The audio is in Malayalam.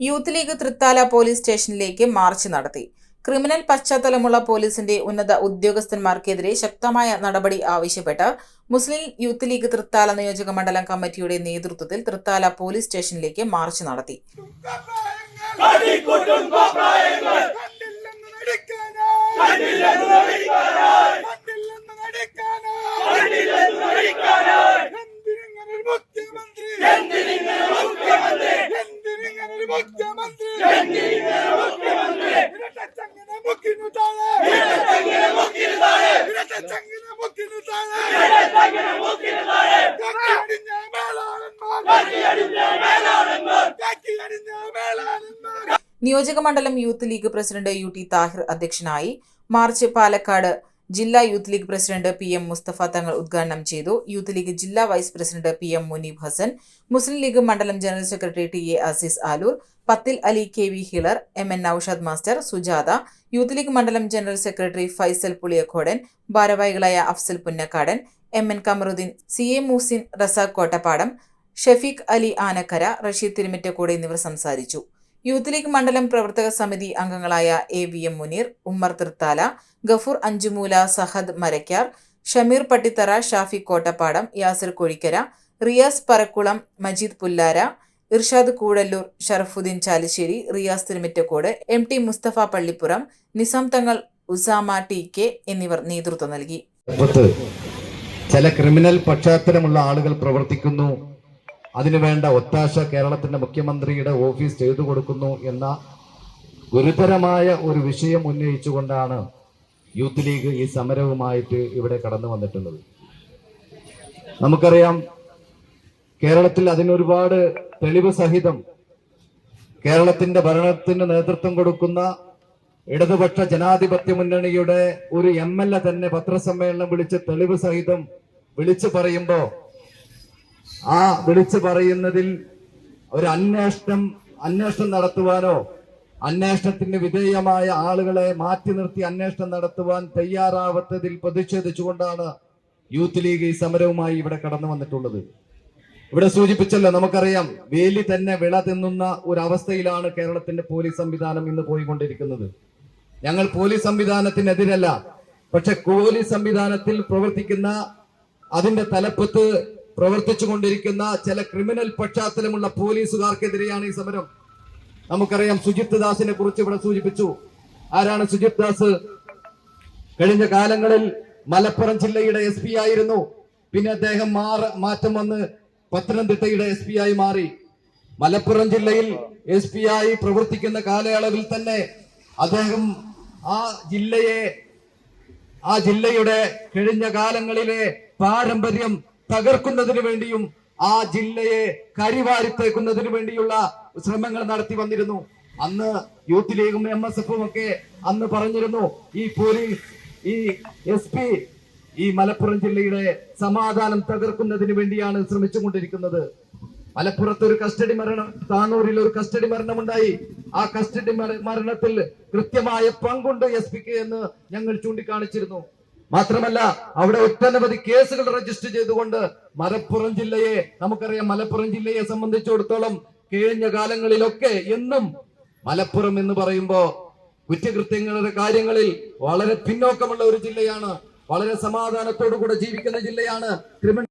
യൂത്ത് ലീഗ് തൃത്താല പോലീസ് സ്റ്റേഷനിലേക്ക് മാർച്ച് നടത്തി. ക്രിമിനൽ പശ്ചാത്തലമുള്ള പോലീസിന്റെ ഉന്നത ഉദ്യോഗസ്ഥന്മാർക്കെതിരെ ശക്തമായ നടപടി ആവശ്യപ്പെട്ട് മുസ്ലിം യൂത്ത് ലീഗ് തൃത്താല നിയോജക മണ്ഡലം കമ്മിറ്റിയുടെ നേതൃത്വത്തിൽ തൃത്താല പോലീസ് സ്റ്റേഷനിലേക്ക് മാർച്ച് നടത്തി. നിയോജക മണ്ഡലം youth league president U T Thahir അധ്യക്ഷനായി മാർച്ച് പാലക്കാട് ജില്ലാ youth league president P M Musthafa Thangal ഉദ്ഘാടനം ചെയ്തു. യൂത്ത് ലീഗ് ജില്ലാ vice president P M Muneeb Hasan Muslim league മണ്ഡലം general secretary T A Azeez Aloor Pathil Ali K V Hilar M N Noushad master Sujatha youth league മണ്ഡലം ജനറൽ സെക്രട്ടറി ഫൈസൽ പുളിയക്കോടൻ ഭാരവാഹികളായ Afsal Punnakkadan M N Kamaruddeen C A Moosin Razak Kottappadam Shafeeq Ali Anakkara Rasheed Thirumittakode എന്നിവർ സംസാരിച്ചു. യൂത്ത് ലീഗ് മണ്ഡലം പ്രവർത്തക സമിതി അംഗങ്ങളായ A V M Muneer Ummer Thrithala Gafoor Anchumoola Sahad Marakkar Shameer Pattithara Shafi Kottappadam Yasir Kozhikkara Riyas Parakkulam Majeed Pullara Irshad Koodallur Sharafuddeen Chalissery Riyas Thirumittakode M T Musthafa Pallippuram Nizam Thangal Usama T K എന്നിവർ നേതൃത്വം നൽകി. ചില ക്രിമിനൽ പശ്ചാത്തലമുള്ള ആളുകൾ പ്രവർത്തിക്കുന്നു. അതിനുവേണ്ട ഒത്താശ കേരളത്തിന്റെ മുഖ്യമന്ത്രിയുടെ ഓഫീസ് ചെയ്തു കൊടുക്കുന്നു എന്ന ഗുരുതരമായ ഒരു വിഷയം ഉന്നയിച്ചുകൊണ്ടാണ് യൂത്ത് ലീഗ് ഈ സമരവുമായിട്ട് ഇവിടെ കടന്നു വന്നിട്ടുള്ളത്. നമുക്കറിയാം കേരളത്തിൽ അതിനൊരുപാട് തെളിവ് സഹിതം കേരളത്തിന്റെ ഭരണത്തിന് നേതൃത്വം കൊടുക്കുന്ന ഇടതുപക്ഷ ജനാധിപത്യ മുന്നണിയുടെ ഒരു എം എൽ എ തന്നെ പത്രസമ്മേളനം വിളിച്ച് തെളിവ് സഹിതം വിളിച്ചു പറയുമ്പോ ആ വിളിച്ചു പറയുന്നതിൽ ഒരു അന്വേഷണം അന്വേഷണം നടത്തുവാനോ അന്വേഷണത്തിന് വിധേയമായ ആളുകളെ മാറ്റി നിർത്തി അന്വേഷണം നടത്തുവാൻ തയ്യാറാവാത്തതിൽ പ്രതിഷേധിച്ചുകൊണ്ടാണ് യൂത്ത് ലീഗ് ഈ സമരവുമായി ഇവിടെ കടന്നു വന്നിട്ടുള്ളത്. ഇവിടെ സൂചിപ്പിച്ചല്ലോ നമുക്കറിയാം വേലി തന്നെ വിള തിന്നുന്ന ഒരു അവസ്ഥയിലാണ് കേരളത്തിന്റെ പോലീസ് സംവിധാനം ഇന്ന് പോയിക്കൊണ്ടിരിക്കുന്നത്. ഞങ്ങൾ പോലീസ് സംവിധാനത്തിനെതിരല്ല പക്ഷെ പോലീസ് സംവിധാനത്തിൽ പ്രവർത്തിക്കുന്ന അതിന്റെ തലപ്പത്ത് പ്രവർത്തിച്ചു കൊണ്ടിരിക്കുന്ന ചില ക്രിമിനൽ പശ്ചാത്തലമുള്ള പോലീസുകാർക്കെതിരെയാണ് ഈ സമരം. നമുക്കറിയാം സുജിത് ദാസിനെ കുറിച്ച് ഇവിടെ സൂചിപ്പിച്ചു. ആരാണ് സുജിത് ദാസ്? കഴിഞ്ഞ കാലങ്ങളിൽ മലപ്പുറം ജില്ലയുടെ എസ് പി ആയിരുന്നു. പിന്നെ അദ്ദേഹം മാറ മാറ്റം വന്ന് പത്തനംതിട്ടയുടെ എസ് പി ആയി മാറി. മലപ്പുറം ജില്ലയിൽ എസ് പി ആയി പ്രവർത്തിക്കുന്ന കാലയളവിൽ തന്നെ അദ്ദേഹം ആ ജില്ലയെ ആ ജില്ലയുടെ കഴിഞ്ഞ കാലങ്ങളിലെ പാരമ്പര്യം തകർക്കുന്നതിന് വേണ്ടിയും ആ ജില്ലയെ കരിവാരിത്തേക്കുന്നതിന് വേണ്ടിയുള്ള ശ്രമങ്ങൾ നടത്തി വന്നിരുന്നു. അന്ന് യൂത്ത് ലീഗും എം എസ് എഫും ഒക്കെ അന്ന് പറഞ്ഞിരുന്നു ഈ പോലീസ് ഈ എസ് പി ഈ മലപ്പുറം ജില്ലയുടെ സമാധാനം തകർക്കുന്നതിന് വേണ്ടിയാണ് ശ്രമിച്ചുകൊണ്ടിരിക്കുന്നത്. മലപ്പുറത്ത് ഒരു കസ്റ്റഡി മരണം താനൂരിൽ ഒരു കസ്റ്റഡി മരണമുണ്ടായി. ആ കസ്റ്റഡി മരണത്തിൽ കൃത്യമായ പങ്കുണ്ട് എസ് പിക്ക് എന്ന് ഞങ്ങൾ ചൂണ്ടിക്കാണിച്ചിരുന്നു. മാത്രമല്ല അവിടെ ഒട്ടനവധി കേസുകൾ രജിസ്റ്റർ ചെയ്തുകൊണ്ട് മലപ്പുറം ജില്ലയെ നമുക്കറിയാം മലപ്പുറം ജില്ലയെ സംബന്ധിച്ചിടത്തോളം കഴിഞ്ഞ കാലങ്ങളിലൊക്കെ എന്നും മലപ്പുറം എന്ന് പറയുമ്പോ കുറ്റകൃത്യങ്ങളുടെ കാര്യങ്ങളിൽ വളരെ പിന്നോക്കമുള്ള ഒരു ജില്ലയാണ്. വളരെ സമാധാനത്തോടു കൂടെ ജീവിക്കുന്ന ജില്ലയാണ്. ക്രിമിനൽ